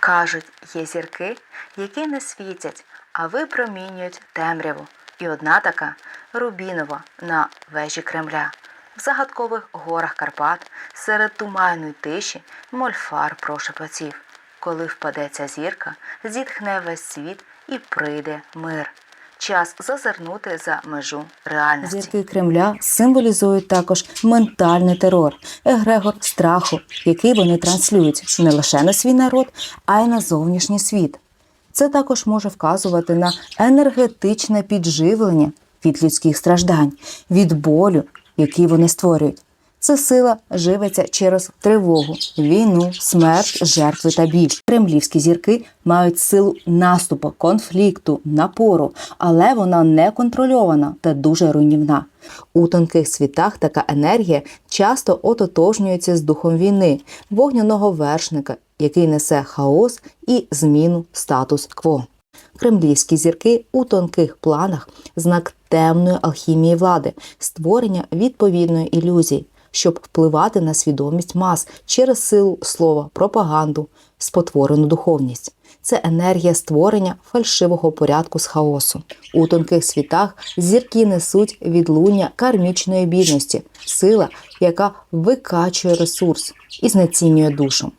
Кажуть, є зірки, які не світять, а випромінюють темряву. І одна така Рубінова на вежі Кремля. В загадкових горах Карпат серед туманної тиші мольфар прошепотів. Коли впаде ця зірка, зітхне весь світ і прийде мир. Час зазирнути за межу реальності. Зірки Кремля символізують також ментальний терор, егрегор страху, який вони транслюють не лише на свій народ, а й на зовнішній світ. Це також може вказувати на енергетичне підживлення від людських страждань, від болю, який вони створюють. Це сила живиться через тривогу, війну, смерть, жертви та біль. Кремлівські зірки мають силу наступу, конфлікту, напору, але вона не контрольована та дуже руйнівна. У тонких світах така енергія часто ототожнюється з духом війни, вогняного вершника, який несе хаос і зміну статус-кво. Кремлівські зірки у тонких планах знак темної алхімії влади, створення відповідної ілюзії, щоб впливати на свідомість мас через силу слова, пропаганду, спотворену духовність. Це енергія створення фальшивого порядку з хаосу. У тонких світах зірки несуть відлуння кармічної бідності, сила, яка викачує ресурс і знецінює душу.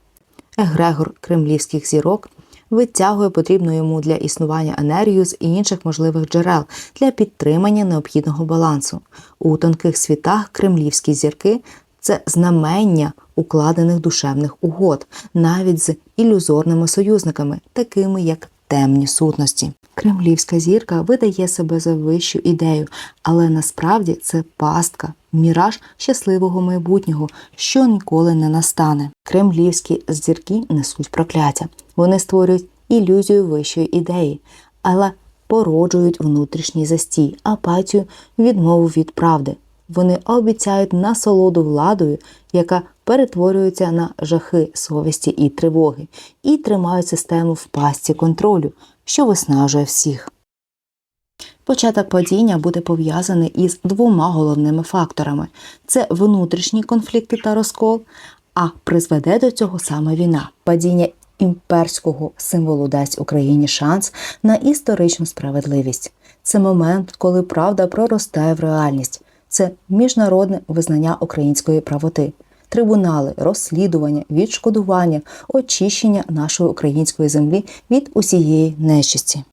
Егрегор кремлівських зірок витягує потрібну йому для існування енергію з інших можливих джерел для підтримання необхідного балансу. У тонких світах кремлівські зірки це знамення укладених душевних угод, навіть з ілюзорними союзниками, такими як темні сутності. Кремлівська зірка видає себе за вищу ідею, але насправді це пастка, міраж щасливого майбутнього, що ніколи не настане. Кремлівські зірки несуть прокляття. Вони створюють ілюзію вищої ідеї, але породжують внутрішній застій, апатію, відмову від правди. Вони обіцяють насолоду владою, яка перетворюється на жахи совісті і тривоги, і тримають систему в пастці контролю, що виснажує всіх. Початок падіння буде пов'язаний із двома головними факторами: це внутрішні конфлікти та розкол, а призведе до цього саме війна. Падіння імперського символу дасть Україні шанс на історичну справедливість. Це момент, коли правда проростає в реальність. Це міжнародне визнання української правоти, трибунали, розслідування, відшкодування, очищення нашої української землі від усієї нечисті.